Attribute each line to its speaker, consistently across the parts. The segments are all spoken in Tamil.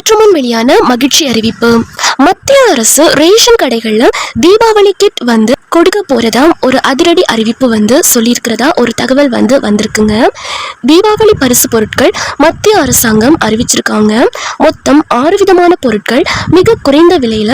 Speaker 1: சற்று முன் வெளியான மகிழ்ச்சி அறிவிப்பு மத்திய அரசு ரேஷன் கடைகள்ல தீபாவளி கிட் வந்து கொடுக்க போறதா ஒரு அதிரடி அறிவிப்பு வந்து சொல்லியிருக்கிறதா ஒரு தகவல் வந்து வந்திருக்குங்க. தீபாவளி பரிசு பொருட்கள் மத்திய அரசாங்கம் அறிவிச்சிருக்காங்க. மொத்தம் ஆறு விதமான பொருட்கள் மிக குறைந்த விலையில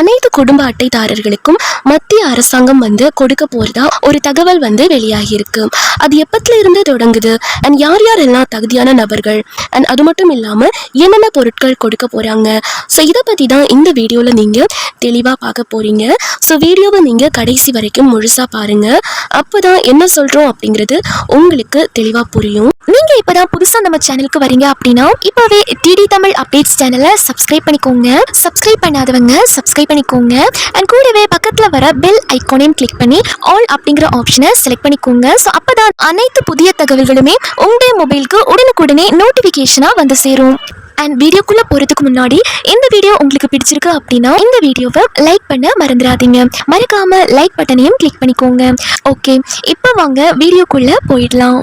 Speaker 1: அனைத்து குடும்ப அட்டைதாரர்களுக்கும் மத்திய அரசாங்கம் வந்து கொடுக்க போறதா ஒரு தகவல் வந்து வெளியாகி இருக்கு அது எப்பத்துல இருந்து தொடங்குது? அண்ட் யார் யாரெல்லாம் தகுதியான நபர்கள்? அண்ட் அது மட்டும் இல்லாம என்னென்ன பொருட்கள் கொடுக்க போறாங்க? ஸோ இதை பத்தி தான் இந்த வீடியோவில் நீங்கள் தெளிவாக பார்க்க போகிறீங்க ஸோ வீடியோவை நீங்கள் கடைசி வரைக்கும் முழுசாக பாருங்கள் அப்போ தான் என்ன சொல்கிறோம் அப்படிங்கிறது உங்களுக்கு தெளிவாக புரியும்.
Speaker 2: நீங்கள் இப்போ தான் புதுசாக நம்ம சேனலுக்கு வரீங்க அப்படின்னா இப்போவே டிடி தமிழ் அப்டேட்ஸ் சேனலை சப்ஸ்கிரைப் பண்ணிக்கோங்க. சப்ஸ்கிரைப் பண்ணாதவங்க சப்ஸ்கிரைப் பண்ணிக்கோங்க. அண்ட் கூடவே பக்கத்தில் வர பெல் ஐக்கோனையும் கிளிக் பண்ணி ஆல் அப்படிங்கிற ஆப்ஷனை செலக்ட் பண்ணிக்கோங்க. ஸோ அப்போ தான் அனைத்து புதிய தகவல்களுமே உங்களுடைய மொபைலுக்கு உடனுக்குடனே நோட்டிஃபிகேஷனாக வந்து சேரும். அண்ட் வீடியோக்குள்ளே போகிறதுக்கு முன்னாடி இந்த வீடியோ உங்களுக்கு பிடிச்சிருக்கு அப்படின்னா இந்த வீடியோவை லைக் பண்ண மறந்துடாதீங்க. மறக்காமல் லைக் பட்டனையும் கிளிக் பண்ணிக்கோங்க. ஓகே இப்போ வாங்க வீடியோக்குள்ளே போயிடலாம்.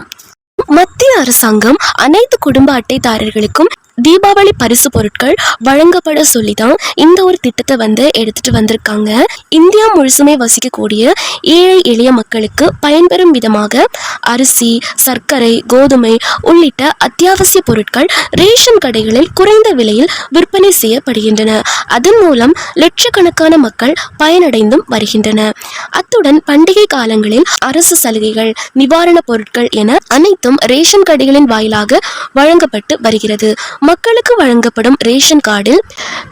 Speaker 1: மத்திய அரசாங்கம் அனைத்து குடும்ப அட்டைதாரர்களுக்கும் தீபாவளி பரிசு பொருட்கள் வழங்கப்பட சொல்லிதான் இந்த ஒரு திட்டத்தை வந்து எடுத்துட்டு வந்திருக்காங்க. இந்தியா முழுசுமே வசிக்கக்கூடிய ஏழை எளிய மக்களுக்கு பயன்பெறும் விதமாக அரிசி சர்க்கரை கோதுமை உள்ளிட்ட அத்தியாவசிய பொருட்கள் ரேஷன் கடைகளில் குறைந்த விலையில் விற்பனை செய்யப்படுகின்றன. அதன் மூலம் லட்சக்கணக்கான மக்கள் பயனடைந்தும் வருகின்றன. அத்துடன் பண்டிகை காலங்களில் அரசு சலுகைகள் நிவாரணப் பொருட்கள் என அனைத்தும் ரேஷன் கடைகளின் வாயிலாக வழங்கப்பட்டு வருகிறது. மக்களுக்கு வழங்கப்படும் ரேஷன் கார்டில்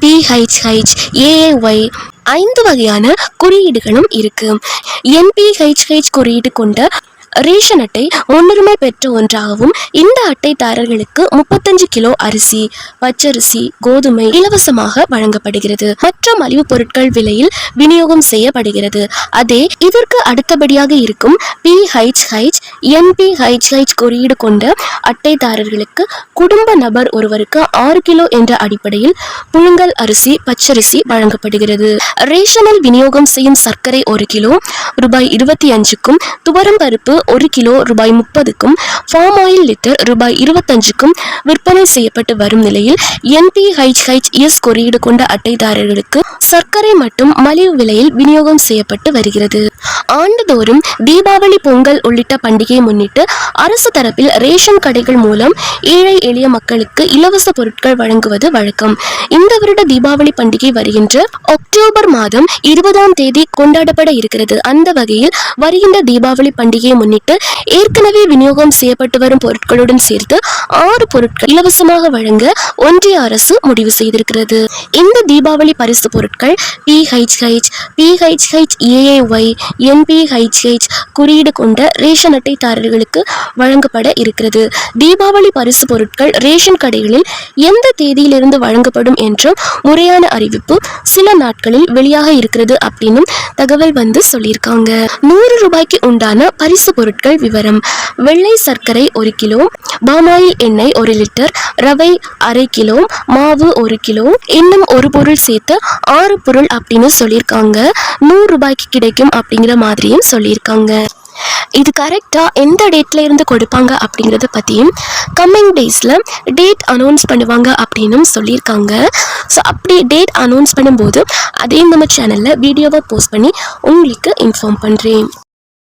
Speaker 1: பிஹெச்ஹெச் ஏஏஒய் ஐந்து வகையான குறியீடுகளும் இருக்கு. என்பிஹெச்ஹெச் குறியீடு கொண்ட ரேஷன் அட்டை முன்னுரிமை பெற்ற ஒன்றாகவும் இந்த அட்டைதாரர்களுக்கு முப்பத்தஞ்சு கிலோ அரிசி பச்சரிசி கோதுமை இலவசமாக வழங்கப்படுகிறது. மற்ற மலிவு பொருட்கள் விலையில் விநியோகம் செய்யப்படுகிறது. அதே இதற்கு அடுத்தபடியாக இருக்கும் பிஹெச்ஹெச் என்பிஹெச்ஹெச் குறியீடு கொண்ட அட்டைதாரர்களுக்கு குடும்ப நபர் ஒருவருக்கு ஆறு கிலோ என்ற அடிப்படையில் புழுங்கல் அரிசி பச்சரிசி வழங்கப்படுகிறது. ரேஷனில் விநியோகம் செய்யும் சர்க்கரை ஒரு கிலோ ரூபாய் இருபத்தி அஞ்சுக்கும் துவரம் பருப்பு ஒரு கிலோ ரூபாய் முப்பதுக்கும் ஃபார்ம் ஆயில் லிட்டர் ரூபாய் இருபத்தஞ்சுக்கும் விற்பனை செய்யப்பட்டு வரும் நிலையில் என்பிஹெச்ஹெச்எஸ் குறியீடு கொண்ட அட்டைதாரர்களுக்கு சர்க்கரை மட்டும் மலிவு விலையில் விநியோகம் செய்யப்பட்டு வருகிறது. ஆண்டுதோறும் தீபாவளி பொங்கல் உள்ளிட்ட பண்டிகையை முன்னிட்டு அரசு தரப்பில் ரேஷன் கடைகள் மூலம் ஏழை எளிய மக்களுக்கு இலவச பொருட்கள் வழங்குவது வழக்கம். இந்த வருட தீபாவளி பண்டிகை வருகின்ற அக்டோபர் மாதம் இருபதாம் தேதி கொண்டாடப்பட இருக்கிறது. அந்த வகையில் வருகின்ற தீபாவளி பண்டிகையை முன்னிட்டு ஏற்கனவே விநியோகம் செய்யப்பட்டு வரும் பொருட்களுடன் சேர்த்து ஆறு பொருட்கள் இலவசமாக வழங்க ஒன்றிய அரசு முடிவு செய்திருக்கிறது. இந்த தீபாவளி பரிசு பொருட்கள் பிஹெச்ஹெச் பிஹெச்ஹெச் ஏஏஒய் எம்பிஹெச்ஹெச் குறியீடு கொண்ட ரேஷன் அட்டைதாரர்களுக்கு வழங்கப்பட இருக்கிறது. தீபாவளி பரிசு பொருட்கள் ரேஷன் கடைகளில் எந்த தேதியிலிருந்து வழங்கப்படும் என்ற முறையான அறிவிப்பு சில நாட்களில் வெளியாக இருக்கிறது அப்படின்னும் தகவல் வந்து சொல்லியிருக்காங்க. நூறு ரூபாய்க்கு உண்டான பரிசு பொருட்கள் விவரம். வெள்ளை சர்க்கரை ஒரு கிலோ பாமாயில் எண்ணெய் ஒரு லிட்டர் ரவை அரை கிலோ மாவு ஒரு கிலோ இன்னும் ஒரு பொருள் சேர்த்து ஆறு பொருள் அப்படின்னு சொல்லியிருக்காங்க. நூறு ரூபாய்க்கு கிடைக்கும் அப்படிங்கிற மாதிரியும் சொல்லியிருக்காங்க. இது கரெக்டாக எந்த டேட்டில் இருந்து கொடுப்பாங்க அப்படிங்கிறத பற்றியும் கம்மிங் டேஸில் டேட் அனௌன்ஸ் பண்ணுவாங்க அப்படின்னும் சொல்லியிருக்காங்க. ஸோ அப்படி டேட் அனௌன்ஸ் பண்ணும்போது அதே நம்ம சேனலில் வீடியோவை போஸ்ட் பண்ணி உங்களுக்கு இன்ஃபார்ம் பண்ணுறேன்